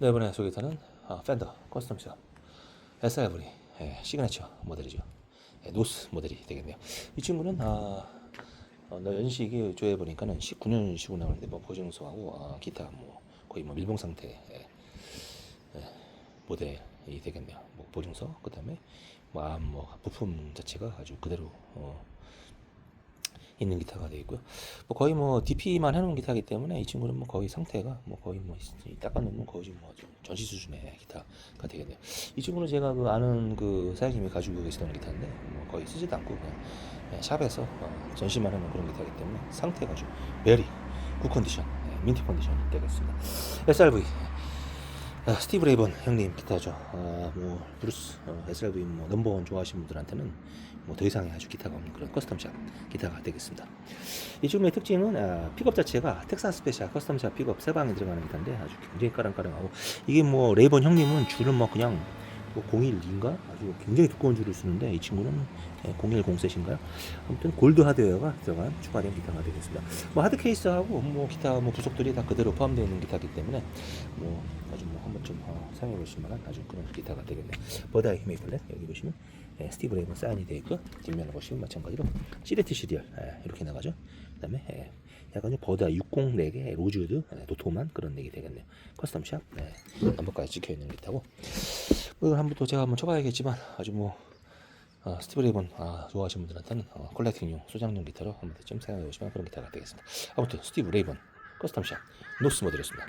네, 이번에 소개타는 아, 팬더 커스텀 샵 SRV 예, 시그네처 모델이죠. 예, 노스 모델이 되겠네요. 이 친구는 아, 어, 너 연식이 조회 보니까는 19년식으로 나오는데 뭐 보증서하고 아, 기타 뭐 거의 뭐 밀봉 상태 예, 예, 모델이 되겠네요. 뭐 보증서 그다음에 뭐, 아, 뭐 부품 자체가 아주 그대로 어, 있는 기타가 되어 있고요. 뭐 거의 뭐 DP만 해놓은 기타이기 때문에 이 친구는 뭐 거의 상태가 뭐 거의 뭐 닦아놓으면 거의 뭐좀 전시 수준의 기타가 되겠네요. 이 친구는 제가 그 아는 그 사장님이 가지고 계시던 기타인데 뭐 거의 쓰지도 않고 그냥 예, 샵에서 어, 전시만 해놓은 그런 기타이기 때문에 상태가 아주 베리 굿 컨디션, 예, 민트 컨디션이 되겠습니다. SRV 아, 스티브 레이번 형님 기타죠. 아, 뭐 브루스 어, SRV 뭐 넘버원 좋아하시는 분들한테는 뭐 더 이상의 아주 기타가 없는 그런 커스텀샵 기타가 되겠습니다. 이 친구의 특징은 아, 픽업 자체가 텍사스 스페셜 커스텀샵 픽업 세 방에 들어가는 기타인데 아주 굉장히 까랑까랑하고 이게 뭐 레이번 형님은 줄은 뭐 그냥 뭐 01인가 아주 굉장히 두꺼운 줄을 쓰는데 이 친구는 0107인가요? 아무튼 골드 하드웨어가 들어간 추가된 기타가 되겠습니다. 뭐 하드 케이스하고 뭐 기타 뭐 부속들이 다 그대로 포함되어 있는 기타이기 때문에 뭐 아주 뭐 한번 좀 어, 사용해 보실 만한 아주 그런 기타가 되겠네요. 버다이 메이플렛 여기 보시면 예, 스티브 레이번 사인이 되어 있고 뒷면을 보시면 마찬가지로 시레티 시리얼 예, 이렇게 나가죠. 그다음에 예, 약간 좀 버다 60렉의 로즈우드 예, 도톰한 그런 렉이 되겠네요. 커스텀 샵 예, 넘버까지 찍혀 있는 기타고 한번 또 제가 한번 쳐봐야겠지만 아주 뭐 아, 스티브 레이번 아, 좋아하시는 분들한테는 어, 콜렉팅용 소장용 기타로 한번 좀 사용해 보시면 그런 기타가 되겠습니다. 아무튼 스티브 레이번 커스텀샵 노스 모델이었습니다.